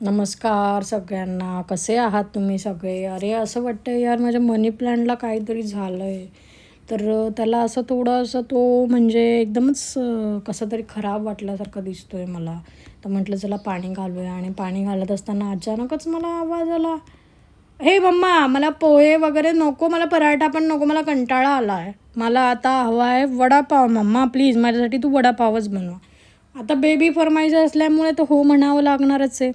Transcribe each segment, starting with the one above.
नमस्कार सगळ्यांना. कसे आहात तुम्ही सगळे? अरे असं वाटतं यार माझ्या मनी प्लॅनला काहीतरी झालं आहे तर त्याला असं थोडं असं तो म्हणजे एकदमच कसं तरी खराब वाटल्यासारखं दिसतो आहे मला. तर म्हटलं चला पाणी घालूया. आणि पाणी घालत असताना अचानकच मला आवाज आला. हे मम्मा मला पोहे वगैरे नको मला पराठा पण नको मला कंटाळा आला आहे मला आता हवा आहे वडापाव मम्मा प्लीज माझ्यासाठी तू वडापावच बनवा. आता बेबी फरमाईश असल्यामुळे तर हो म्हणावं लागणारच आहे.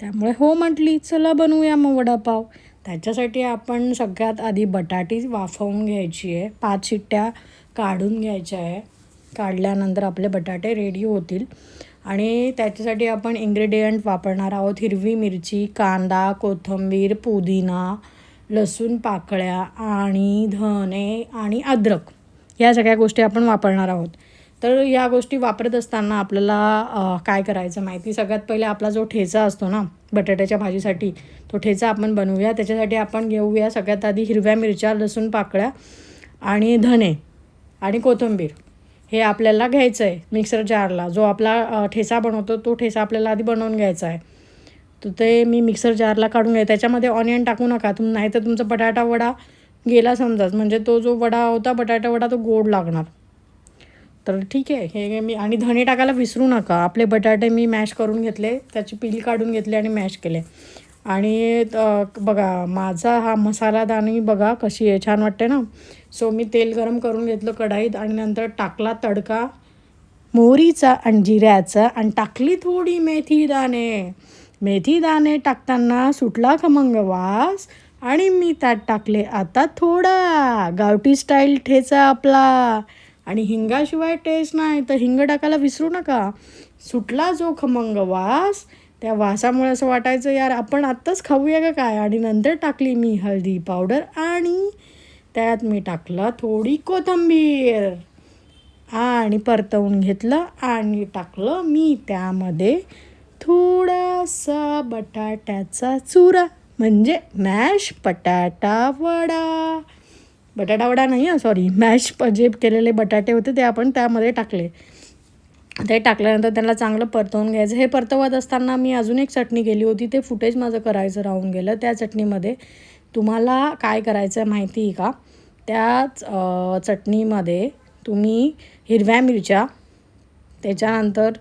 त्यामुळे हो म्हटली चला बनवूया मग वडापाव. त्याच्यासाठी आपण सगळ्यात आधी बटाटी वाफवून घ्यायची आहे. पाच शिट्ट्या काढून घ्यायच्या आहे. काढल्यानंतर आपले बटाटे रेडी होतील. आणि त्याच्यासाठी आपण इन्ग्रेडियंट वापरणार आहोत. हिरवी मिरची कांदा कोथिंबीर पुदिना लसूण पाकळ्या आणि धने आणि अद्रक. या सगळ्या गोष्टी आपण वापरणार आहोत. तर या गोष्टी वापरत असताना आपल्याला काय करायचं माहिती? सगळ्यात पहिले आपला जो ठेचा असतो ना बटाट्याच्या भाजीसाठी तो ठेचा आपण बनवूया. त्याच्यासाठी आपण घेऊया सगळ्यात आधी हिरव्या मिरच्या लसूण पाकळ्या आणि धने आणि कोथिंबीर. हे आपल्याला घ्यायचं आहे मिक्सर जारला जो आपला ठेचा बनवतो तो ठेचा आपल्याला आधी बनवून घ्यायचा आहे. तर ते मी मिक्सर जारला काढून घ्या त्याच्यामध्ये ऑनियन टाकू नका. तुम नाही तर तुमचा बटाटा वडा गेला समजाच. म्हणजे तो जो वडा होता बटाटा वडा तो गोड लागणार. तर ठीक आहे हे मी आणि धणे टाकायला विसरू नका. आपले बटाटे मी मॅश करून घेतले त्याची पील काढून घेतली आणि मॅश केले. आणि बघा माझा हा मसालादाणी बघा कशी आहे छान वाटते ना? सो मी तेल गरम करून घेतलं कढाईत आणि नंतर टाकला तडका मोहरीचा आणि जिऱ्याचा आणि टाकली थोडी मेथी दाणे. मेथी दाणे टाकताना सुटला खमंग वास? आणि मी त्यात टाकले आता थोडा. गावठी स्टाईल ठेचा आपला. आणि हिंगाशिवाय टेस्ट नाही. तर हिंग टाकायला विसरू नका. सुटला जो खमंग वास त्या वासामुळे असं वाटायचं यार आपण आत्ताच खाऊया का काय? आणि नंतर टाकली मी हळदी पावडर आणि त्यात मी टाकलं थोडी कोथिंबीर. आणि परतवून घेतलं आणि टाकलं मी त्यामध्ये थोडासा बटाट्याचा चुरा. म्हणजे मॅश बटाटा वडा. बटाटावडा नाही आहे सॉरी मॅश जे केलेले बटाटे होते ते आपण त्यामध्ये टाकले. ते टाकल्यानंतर त्यांना चांगलं परतवून घ्यायचं. हे परतवत असताना मी अजून एक चटणी केली होती. ते फुटेज माझं करायचं राहून गेलं. त्या चटणीमध्ये तुम्हाला काय करायचं आहे माहिती आहे का? त्याच चटणीमध्ये तुम्ही हिरव्या मिरच्या त्याच्यानंतर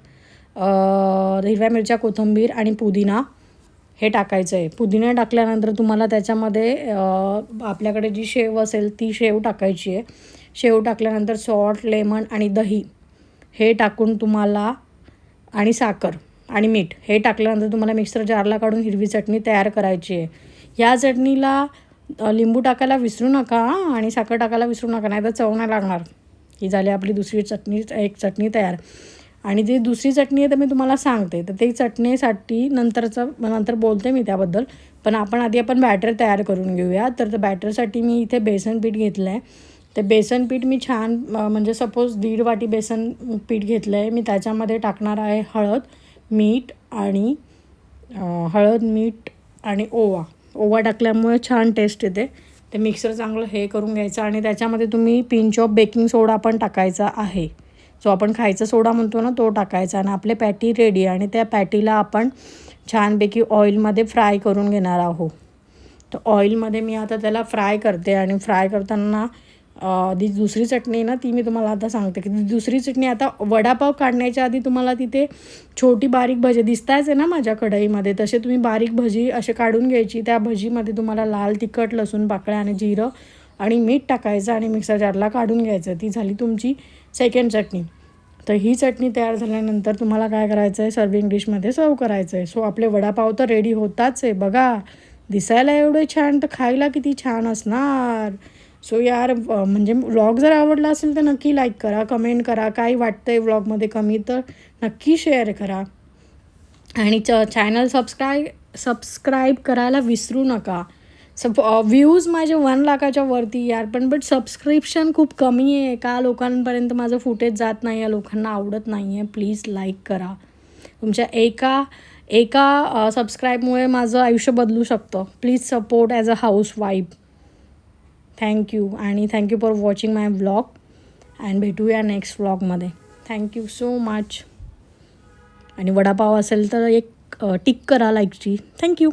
हिरव्या मिरच्या कोथिंबीर आणि पुदिना हे टाकायचं आहे. पुदिना टाकल्यानंतर तुम्हाला त्याच्यामध्ये आपल्याकडे जी शेव असेल ती शेव टाकायची आहे. शेव टाकल्यानंतर सॉल्ट लेमन आणि दही हे टाकून तुम्हाला आणि साखर आणि मीठ हे टाकल्यानंतर तुम्हाला मिक्सर जारला काढून हिरवी चटणी तयार करायची आहे. या चटणीला लिंबू टाकायला विसरू नका आणि साखर टाकायला विसरू नका नाही तर चव नाही लागणार. ही झाली आपली दुसरी चटणी एक चटणी तयार. आणि जी दुसरी चटणी आहे तर मी तुम्हाला सांगते. तर ती चटणीसाठी नंतरचं नंतर बोलते मी त्याबद्दल. पण आपण आधी आपण बॅटर तयार करून घेऊया. तर त्या बॅटरसाठी मी इथे बेसन पीठ घेतलं आहे ते बेसन पीठ मी छान म्हणजे सपोज दीड वाटी बेसन पीठ घेतलं आहे मी त्याच्यामध्ये टाकणार आहे हळद मीठ आणि हळद मीठ आणि ओवा. ओवा टाकल्यामुळे छान टेस्ट येते. ते मिक्सर चांगलं हे करून घ्यायचं आणि त्याच्यामध्ये तुम्ही पिंच ऑफ बेकिंग सोडा पण टाकायचा आहे. जो आपण खायचा सोडा म्हणतो ना तो टाकायचा आणि आपले पॅटी रेडी आणि त्या पॅटीला आपण छानपैकी ऑइलमध्ये फ्राय करून घेणार आहोत. तर ऑइलमध्ये मी आता त्याला फ्राय करते आणि फ्राय करताना ती दुसरी चटणी ना ती मी तुम्हाला आता सांगते की दुसरी चटणी आता वडापाव काढण्याच्या आधी तुम्हाला तिथे छोटी बारीक भजी दिसतायच आहे ना माझ्या कढईमध्ये. तसे तुम्ही बारीक भजी असे काढून घ्यायची. त्या भजीमध्ये तुम्हाला लाल तिखट लसूण पाकळ्या आणि जिरं आणि मीठ टाकायचं आणि मिक्सर जारला काढून घ्यायचं. ती झाली तुमची सेकंड चटणी. तर ही चटणी तयार झाल्यानंतर तुम्हाला काय करायचं आहे सर्विंग डिशमध्ये सर्व करायचं आहे सो आपले वडापाव तर रेडी होताच आहे. बघा दिसायला एवढे छान तर खायला किती छान असणार. सो यार म्हणजे व्लॉग जर आवडला असेल तर नक्की लाईक करा कमेंट करा. काय आहे व्लॉगमध्ये कमी तर नक्की शेअर करा. आणि च चॅनल सबस्क्राईब सबस्क्राईब करायला विसरू नका. सप व्ह्यूज uh, माझे वन लाखाच्या वरती यार. पण बट सबस्क्रिप्शन खूप कमी आहे. का लोकांपर्यंत माझं फुटेज जात नाही. आहे लोकांना आवडत नाही आहे प्लीज लाईक करा. तुमच्या एका एका uh, सबस्क्राईबमुळे माझं आयुष्य बदलू शकतं. Please support as a housewife thank you आणि thank you for watching my vlog and भेटूया next व्लॉगमध्ये thank you so much vada pav असेल तर एक uh, टिक करा लाईकची थँक्यू